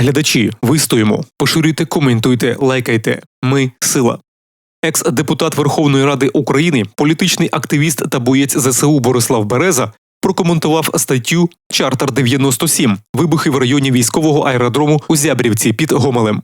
Глядачі, вистоїмо, поширюйте, коментуйте, лайкайте. Ми сила. Екс-депутат Верховної Ради України, політичний активіст та боєць ЗСУ Борислав Береза прокоментував статтю Чартер 97 вибухи в районі військового аеродрому у Зябрівці під Гомелем.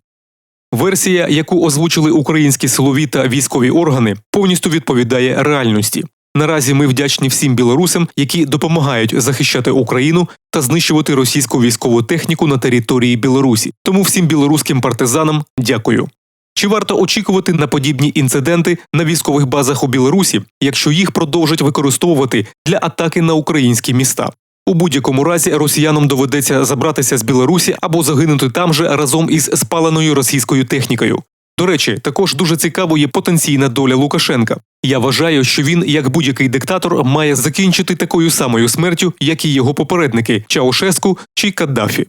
Версія, яку озвучили українські силові та військові органи, повністю відповідає реальності. Наразі ми вдячні всім білорусам, які допомагають захищати Україну та знищувати російську військову техніку на території Білорусі. Тому всім білоруським партизанам дякую. Чи варто очікувати на подібні інциденти на військових базах у Білорусі, якщо їх продовжать використовувати для атаки на українські міста? У будь-якому разі росіянам доведеться забратися з Білорусі або загинути там же разом із спаленою російською технікою. До речі, також дуже цікаво є потенційна доля Лукашенка. Я вважаю, що він, як будь-який диктатор, має закінчити такою самою смертю, як і його попередники Чаушеску чи Каддафі.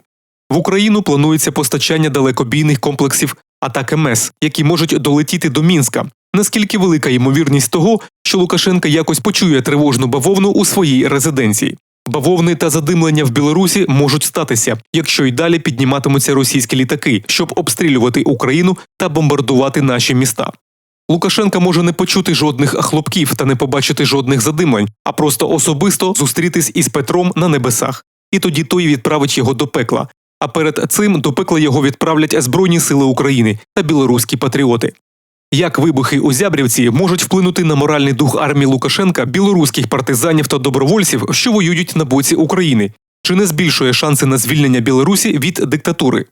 В Україну планується постачання далекобійних комплексів атак МС, які можуть долетіти до Мінська. Наскільки велика ймовірність того, що Лукашенка якось почує тривожну бавовну у своїй резиденції? Бавовни та задимлення в Білорусі можуть статися, якщо й далі підніматимуться російські літаки, щоб обстрілювати Україну та бомбардувати наші міста. Лукашенка може не почути жодних хлопків та не побачити жодних задимлень, а просто особисто зустрітись із Петром на небесах. І тоді той відправить його до пекла. А перед цим до пекла його відправлять Збройні сили України та білоруські патріоти. Як вибухи у Зябрівці можуть вплинути на моральний дух армії Лукашенка, білоруських партизанів та добровольців, що воюють на боці України, чи не збільшує шанси на звільнення Білорусі від диктатури?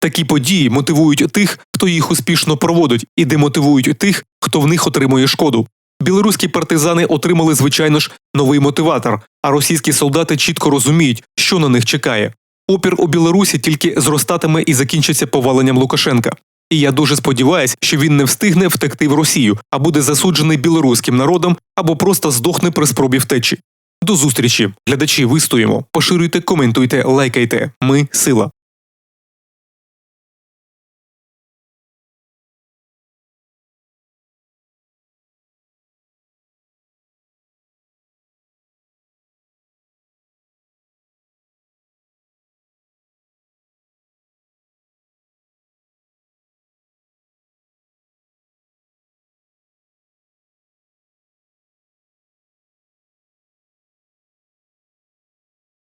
Такі події мотивують тих, хто їх успішно проводить, і демотивують тих, хто в них отримує шкоду. Білоруські партизани отримали, звичайно ж, новий мотиватор, а російські солдати чітко розуміють, що на них чекає. Опір у Білорусі тільки зростатиме і закінчиться поваленням Лукашенка. І я дуже сподіваюся, що він не встигне втекти в Росію, а буде засуджений білоруським народом або просто здохне при спробі втечі. До зустрічі, глядачі, вистоїмо, поширюйте, коментуйте, лайкайте. Ми сила.